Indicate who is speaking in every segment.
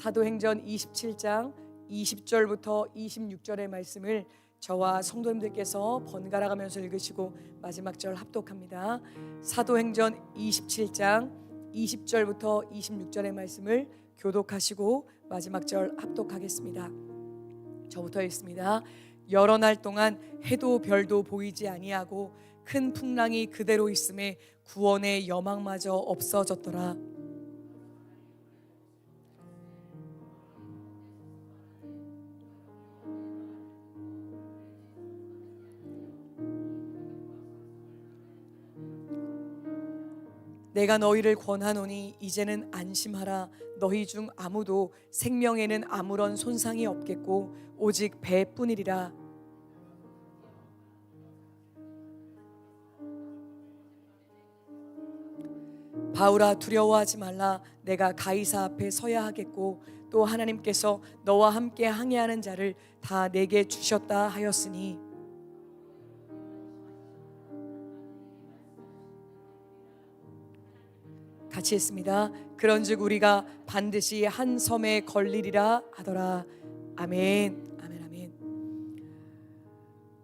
Speaker 1: 사도행전 27장 20절부터 26절의 말씀을 저와 성도님들께서 번갈아 가면서 읽으시고 마지막 절 합독합니다. 사도행전 27장 20절부터 26절의 말씀을 교독하시고 마지막 절 합독하겠습니다. 저부터 읽습니다. 여러 날 동안 해도 별도 보이지 아니하고 큰 풍랑이 그대로 있음에 구원의 여망마저 없어졌더라. 내가 너희를 권하노니 이제는 안심하라. 너희 중 아무도 생명에는 아무런 손상이 없겠고 오직 배뿐이리라. 바울아 두려워하지 말라. 내가 가이사 앞에 서야 하겠고 또 하나님께서 너와 함께 항해하는 자를 다 내게 주셨다 하였으니 같이 했습니다. 그런즉 우리가 반드시 한 섬에 걸리리라 하더라. 아멘. 아멘. 아멘.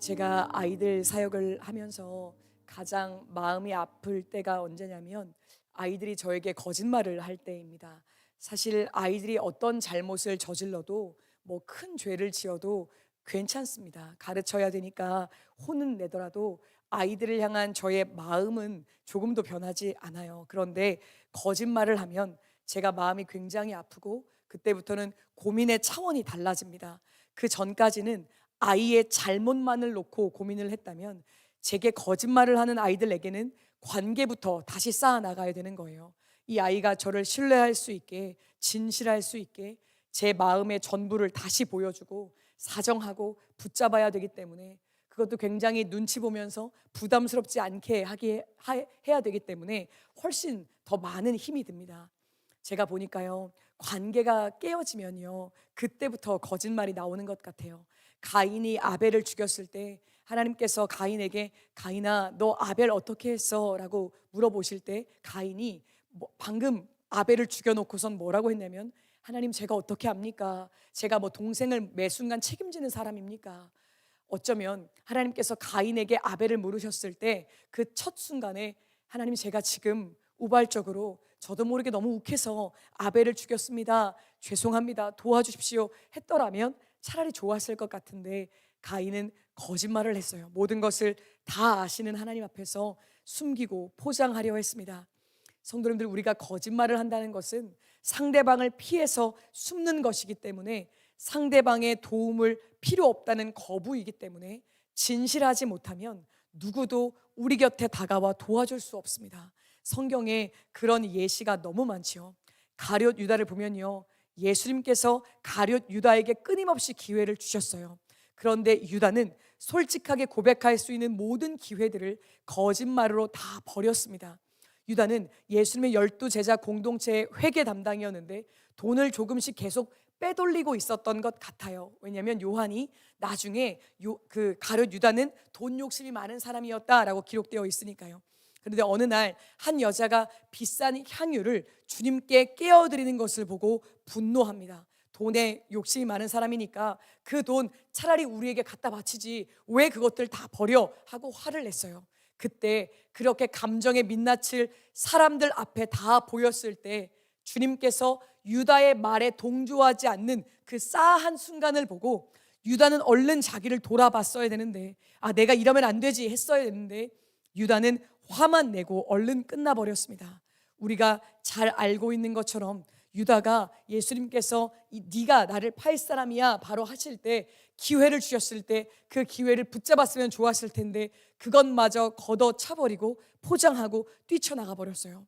Speaker 1: 제가 아이들 사역을 하면서 가장 마음이 아플 때가 언제냐면 아이들이 저에게 거짓말을 할 때입니다. 사실 아이들이 어떤 잘못을 저질러도 뭐 큰 죄를 지어도 괜찮습니다. 가르쳐야 되니까 혼은 내더라도 아이들을 향한 저의 마음은 조금도 변하지 않아요. 그런데 거짓말을 하면 제가 마음이 굉장히 아프고 그때부터는 고민의 차원이 달라집니다. 그 전까지는 아이의 잘못만을 놓고 고민을 했다면 제게 거짓말을 하는 아이들에게는 관계부터 다시 쌓아 나가야 되는 거예요. 이 아이가 저를 신뢰할 수 있게 진실할 수 있게 제 마음의 전부를 다시 보여주고 사정하고 붙잡아야 되기 때문에 그것도 굉장히 눈치 보면서 부담스럽지 않게 하게 하, 해야 되기 때문에 훨씬 더 많은 힘이 듭니다. 제가 보니까요 관계가 깨어지면요 그때부터 거짓말이 나오는 것 같아요. 가인이 아벨을 죽였을 때 하나님께서 가인에게 가인아 너 아벨 어떻게 했어?라고 물어보실 때 가인이 뭐 방금 아벨을 죽여놓고선 뭐라고 했냐면 하나님 제가 어떻게 합니까? 제가 뭐 동생을 매 순간 책임지는 사람입니까? 어쩌면 하나님께서 가인에게 아벨을 물으셨을 때 그 첫 순간에 하나님 제가 지금 우발적으로 저도 모르게 너무 욱해서 아벨을 죽였습니다. 죄송합니다. 도와주십시오. 했더라면 차라리 좋았을 것 같은데 가인은 거짓말을 했어요. 모든 것을 다 아시는 하나님 앞에서 숨기고 포장하려 했습니다. 성도님들 우리가 거짓말을 한다는 것은 상대방을 피해서 숨는 것이기 때문에 상대방의 도움을 필요 없다는 거부이기 때문에 진실하지 못하면 누구도 우리 곁에 다가와 도와줄 수 없습니다. 성경에 그런 예시가 너무 많지요. 가룟 유다를 보면요. 예수님께서 가룟 유다에게 끊임없이 기회를 주셨어요. 그런데 유다는 솔직하게 고백할 수 있는 모든 기회들을 거짓말로 다 버렸습니다. 유다는 예수님의 열두 제자 공동체의 회계 담당이었는데 돈을 조금씩 계속 빼돌리고 있었던 것 같아요. 왜냐하면 요한이 나중에 요, 그 가룟 유다는 돈 욕심이 많은 사람이었다라고 기록되어 있으니까요. 그런데 어느 날 한 여자가 비싼 향유를 주님께 깨어드리는 것을 보고 분노합니다. 돈에 욕심이 많은 사람이니까 그 돈 차라리 우리에게 갖다 바치지 왜 그것들 다 버려 하고 화를 냈어요. 그때 그렇게 감정에 민낯을 사람들 앞에 다 보였을 때 주님께서 유다의 말에 동조하지 않는 그 싸한 순간을 보고 유다는 얼른 자기를 돌아봤어야 되는데 아 내가 이러면 안 되지 했어야 되는데 유다는 화만 내고 얼른 끝나버렸습니다. 우리가 잘 알고 있는 것처럼 유다가 예수님께서 이 네가 나를 팔 사람이야 바로 하실 때 기회를 주셨을 때 그 기회를 붙잡았으면 좋았을 텐데 그것마저 걷어 차 버리고 포장하고 뛰쳐나가 버렸어요.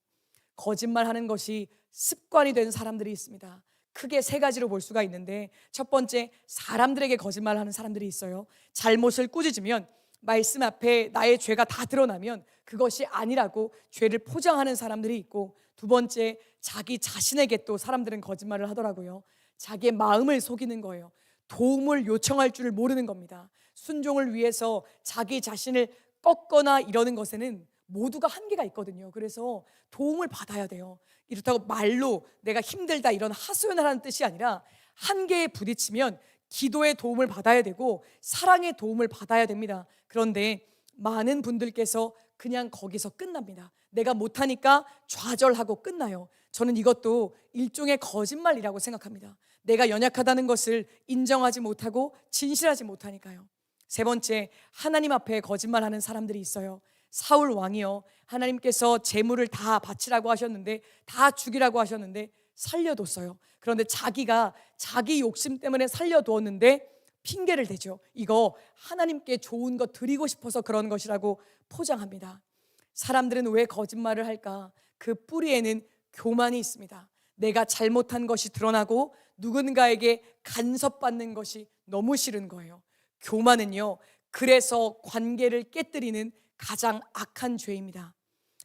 Speaker 1: 거짓말하는 것이 습관이 된 사람들이 있습니다. 크게 세 가지로 볼 수가 있는데 첫 번째 사람들에게 거짓말하는 사람들이 있어요. 잘못을 꾸짖으면 말씀 앞에 나의 죄가 다 드러나면 그것이 아니라고 죄를 포장하는 사람들이 있고 두 번째 자기 자신에게 또 사람들은 거짓말을 하더라고요. 자기의 마음을 속이는 거예요. 도움을 요청할 줄을 모르는 겁니다. 순종을 위해서 자기 자신을 꺾거나 이러는 것에는 모두가 한계가 있거든요. 그래서 도움을 받아야 돼요. 이렇다고 말로 내가 힘들다 이런 하소연을 하는 뜻이 아니라 한계에 부딪히면 기도의 도움을 받아야 되고 사랑의 도움을 받아야 됩니다. 그런데 많은 분들께서 그냥 거기서 끝납니다. 내가 못하니까 좌절하고 끝나요. 저는 이것도 일종의 거짓말이라고 생각합니다. 내가 연약하다는 것을 인정하지 못하고 진실하지 못하니까요. 세 번째, 하나님 앞에 거짓말하는 사람들이 있어요. 사울 왕이요. 하나님께서 재물을 다 바치라고 하셨는데 다 죽이라고 하셨는데 살려뒀어요. 그런데 자기가 자기 욕심 때문에 살려두었는데 핑계를 대죠. 이거 하나님께 좋은 거 드리고 싶어서 그런 것이라고 포장합니다. 사람들은 왜 거짓말을 할까? 그 뿌리에는 교만이 있습니다. 내가 잘못한 것이 드러나고 누군가에게 간섭받는 것이 너무 싫은 거예요. 교만은요, 그래서 관계를 깨뜨리는 가장 악한 죄입니다.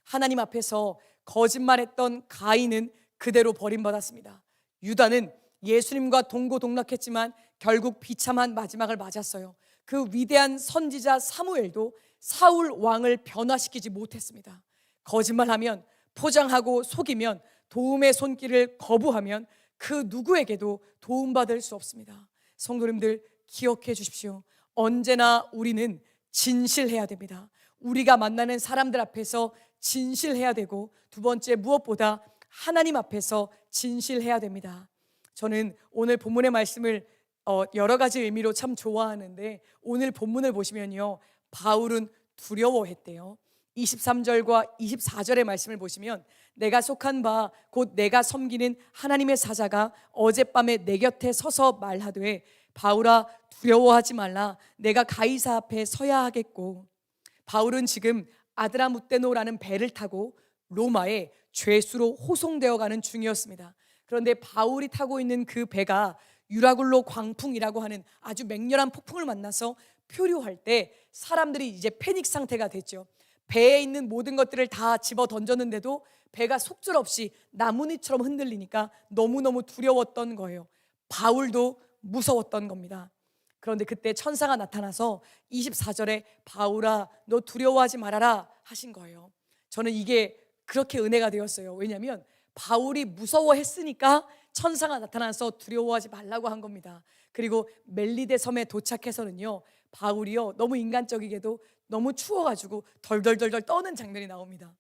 Speaker 1: 하나님 앞에서 거짓말했던 가인은 그대로 버림받았습니다. 유다는 예수님과 동고동락했지만 결국 비참한 마지막을 맞았어요. 그 위대한 선지자 사무엘도 사울 왕을 변화시키지 못했습니다. 거짓말하면 포장하고 속이면 도움의 손길을 거부하면 그 누구에게도 도움받을 수 없습니다. 성도님들 기억해 주십시오. 언제나 우리는 진실해야 됩니다. 우리가 만나는 사람들 앞에서 진실해야 되고 두 번째 무엇보다 하나님 앞에서 진실해야 됩니다. 저는 오늘 본문의 말씀을 어, 여러 가지 의미로 참 좋아하는데 오늘 본문을 보시면요. 바울은 두려워했대요. 23절과 24절의 말씀을 보시면 내가 속한 바 곧 내가 섬기는 하나님의 사자가 어젯밤에 내 곁에 서서 말하되 바울아 두려워하지 말라 내가 가이사 앞에 서야 하겠고 바울은 지금 아드라무테노라는 배를 타고 로마에 죄수로 호송되어 가는 중이었습니다. 그런데 바울이 타고 있는 그 배가 유라굴로 광풍이라고 하는 아주 맹렬한 폭풍을 만나서 표류할 때 사람들이 이제 패닉 상태가 됐죠. 배에 있는 모든 것들을 다 집어 던졌는데도 배가 속절없이 나뭇잎처럼 흔들리니까 너무너무 두려웠던 거예요. 바울도 무서웠던 겁니다. 그런데 그때 천사가 나타나서 24절에 바울아 너 두려워하지 말아라 하신 거예요. 저는 이게 그렇게 은혜가 되었어요. 왜냐하면 바울이 무서워했으니까 천사가 나타나서 두려워하지 말라고 한 겁니다. 그리고 멜리데 섬에 도착해서는요. 바울이요 너무 인간적이게도 너무 추워가지고 덜덜덜덜 떠는 장면이 나옵니다.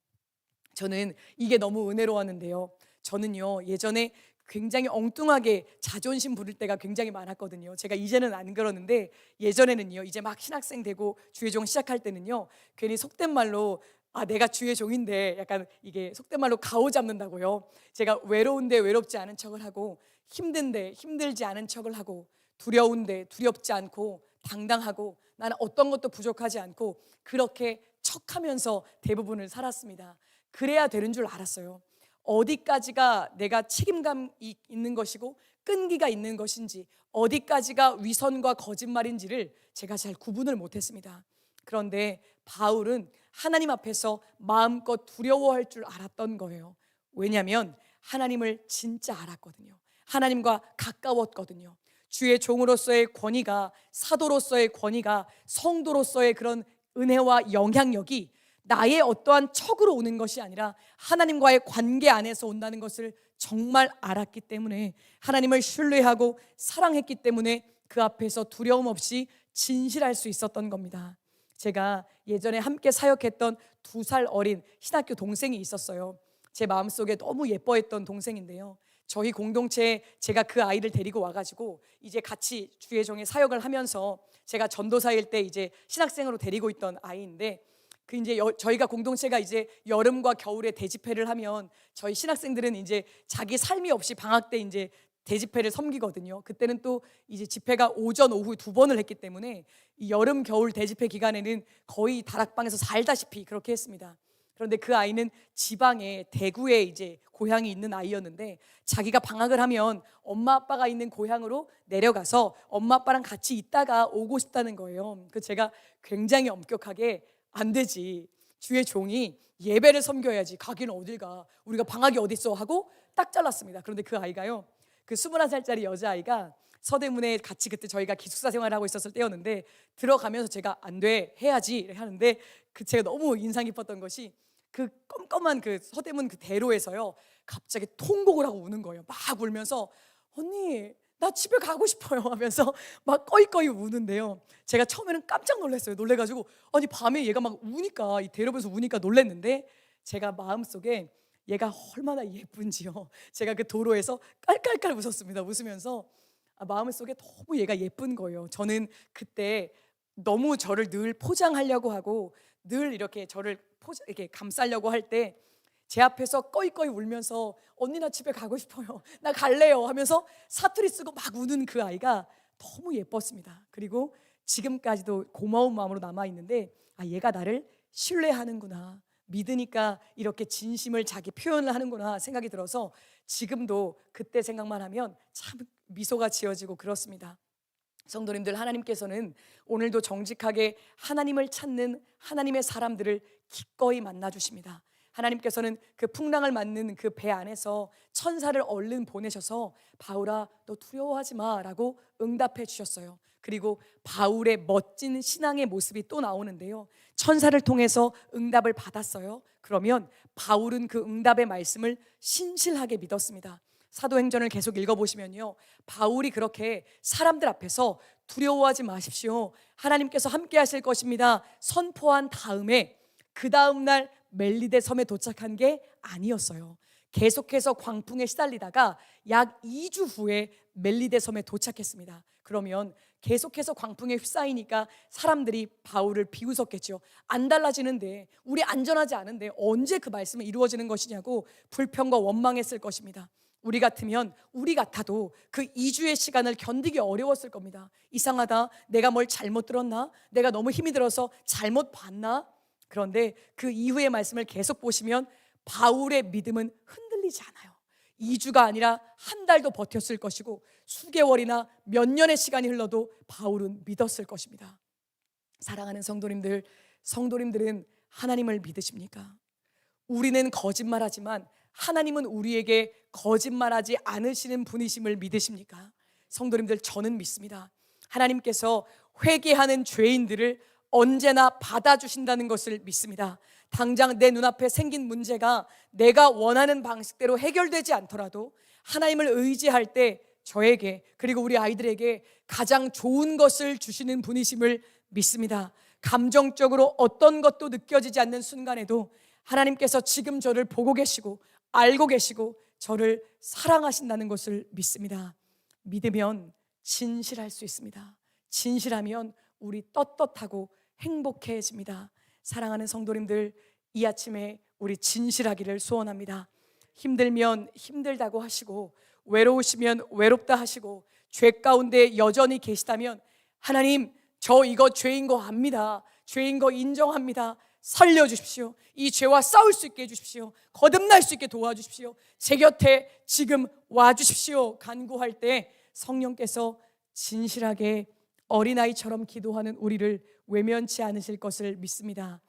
Speaker 1: 저는 이게 너무 은혜로웠는데요. 저는요 예전에 굉장히 엉뚱하게 자존심 부릴 때가 굉장히 많았거든요. 제가 이제는 안 그러는데 예전에는요 이제 막 신학생 되고 주의 종 시작할 때는요 괜히 속된 말로 아 내가 주의 종인데 약간 이게 속된 말로 가오 잡는다고요. 제가 외로운데 외롭지 않은 척을 하고 힘든데 힘들지 않은 척을 하고 두려운데 두렵지 않고 당당하고 나는 어떤 것도 부족하지 않고 그렇게 척하면서 대부분을 살았습니다. 그래야 되는 줄 알았어요. 어디까지가 내가 책임감이 있는 것이고 끈기가 있는 것인지 어디까지가 위선과 거짓말인지를 제가 잘 구분을 못했습니다. 그런데 바울은 하나님 앞에서 마음껏 두려워할 줄 알았던 거예요. 왜냐하면 하나님을 진짜 알았거든요. 하나님과 가까웠거든요. 주의 종으로서의 권위가 사도로서의 권위가 성도로서의 그런 은혜와 영향력이 나의 어떠한 척으로 오는 것이 아니라 하나님과의 관계 안에서 온다는 것을 정말 알았기 때문에 하나님을 신뢰하고 사랑했기 때문에 그 앞에서 두려움 없이 진실할 수 있었던 겁니다. 제가 예전에 함께 사역했던 두 살 어린 신학교 동생이 있었어요. 제 마음속에 너무 예뻐했던 동생인데요. 저희 공동체에 제가 그 아이를 데리고 와가지고 이제 같이 주의 종의 사역을 하면서 제가 전도사일 때 이제 신학생으로 데리고 있던 아이인데 그 이제 여, 저희가 공동체가 이제 여름과 겨울에 대집회를 하면 저희 신학생들은 이제 자기 삶이 없이 방학 때 이제 대집회를 섬기거든요. 그때는 또 이제 집회가 오전 오후 두 번을 했기 때문에 이 여름 겨울 대집회 기간에는 거의 다락방에서 살다시피 그렇게 했습니다. 그런데 그 아이는 지방에 대구에 이제 고향이 있는 아이였는데 자기가 방학을 하면 엄마 아빠가 있는 고향으로 내려가서 엄마 아빠랑 같이 있다가 오고 싶다는 거예요. 그 제가 굉장히 엄격하게 안 되지. 주의 종이 예배를 섬겨야지. 가기는 어딜 가. 우리가 방학이 어디 있어 하고 딱 잘랐습니다. 그런데 그 아이가요. 그 21살짜리 여자아이가 서대문에 같이 그때 저희가 기숙사 생활을 하고 있었을 때였는데 들어가면서 제가 안 돼 해야지 이렇게 하는데 그 제가 너무 인상 깊었던 것이 그 껌껌한 그 서대문 그 대로에서요 갑자기 통곡을 하고 우는 거예요 막 울면서 언니 나 집에 가고 싶어요 하면서 막 꺼이꺼이 우는데요. 제가 처음에는 깜짝 놀랐어요 놀래가지고. 아니 밤에 얘가 막 우니까 이 대로에서 우니까 놀랬는데 제가 마음속에 얘가 얼마나 예쁜지요. 제가 그 도로에서 깔깔깔 웃었습니다 웃으면서. 아, 마음속에 너무 얘가 예쁜 거예요. 저는 그때 너무 저를 늘 포장하려고 하고 늘 이렇게 저를 포 이렇게 감싸려고 할 때 제 앞에서 꺼이꺼이 울면서 언니 나 집에 가고 싶어요. 나 갈래요 하면서 사투리 쓰고 막 우는 그 아이가 너무 예뻤습니다. 그리고 지금까지도 고마운 마음으로 남아 있는데 아 얘가 나를 신뢰하는구나. 믿으니까 이렇게 진심을 자기 표현을 하는구나 생각이 들어서 지금도 그때 생각만 하면 참 미소가 지어지고 그렇습니다. 성도님들 하나님께서는 오늘도 정직하게 하나님을 찾는 하나님의 사람들을 기꺼이 만나 주십니다. 하나님께서는 그 풍랑을 맞는 그 배 안에서 천사를 얼른 보내셔서 바울아 너 두려워하지 마라고 응답해 주셨어요. 그리고 바울의 멋진 신앙의 모습이 또 나오는데요. 천사를 통해서 응답을 받았어요. 그러면 바울은 그 응답의 말씀을 신실하게 믿었습니다. 사도행전을 계속 읽어보시면요. 바울이 그렇게 사람들 앞에서 두려워하지 마십시오. 하나님께서 함께 하실 것입니다. 선포한 다음에 그 다음날 멜리데 섬에 도착한 게 아니었어요. 계속해서 광풍에 시달리다가 약 2주 후에 멜리데 섬에 도착했습니다. 그러면 계속해서 광풍에 휩싸이니까 사람들이 바울을 비웃었겠죠. 안 달라지는데 우리 안전하지 않은데 언제 그 말씀이 이루어지는 것이냐고 불평과 원망했을 것입니다. 우리 같으면 우리 같아도 그 2주의 시간을 견디기 어려웠을 겁니다. 이상하다. 내가 뭘 잘못 들었나? 내가 너무 힘이 들어서 잘못 봤나? 그런데 그 이후의 말씀을 계속 보시면 바울의 믿음은 흔들리지 않아요. 2주가 아니라 한 달도 버텼을 것이고 수개월이나 몇 년의 시간이 흘러도 바울은 믿었을 것입니다. 사랑하는 성도님들, 성도님들은 하나님을 믿으십니까? 우리는 거짓말하지만 하나님은 우리에게 거짓말하지 않으시는 분이심을 믿으십니까? 성도님들 저는 믿습니다. 하나님께서 회개하는 죄인들을 언제나 받아주신다는 것을 믿습니다. 당장 내 눈앞에 생긴 문제가 내가 원하는 방식대로 해결되지 않더라도 하나님을 의지할 때 저에게 그리고 우리 아이들에게 가장 좋은 것을 주시는 분이심을 믿습니다. 감정적으로 어떤 것도 느껴지지 않는 순간에도 하나님께서 지금 저를 보고 계시고 알고 계시고 저를 사랑하신다는 것을 믿습니다. 믿으면 진실할 수 있습니다. 진실하면 우리 떳떳하고 행복해집니다. 사랑하는 성도님들, 이 아침에 우리 진실하기를 소원합니다. 힘들면 힘들다고 하시고, 외로우시면 외롭다 하시고, 죄 가운데 여전히 계시다면, 하나님, 저 이거 죄인 거 압니다. 죄인 거 인정합니다. 살려주십시오. 이 죄와 싸울 수 있게 해주십시오. 거듭날 수 있게 도와주십시오. 제 곁에 지금 와주십시오. 간구할 때 성령께서 진실하게 어린아이처럼 기도하는 우리를 외면치 않으실 것을 믿습니다.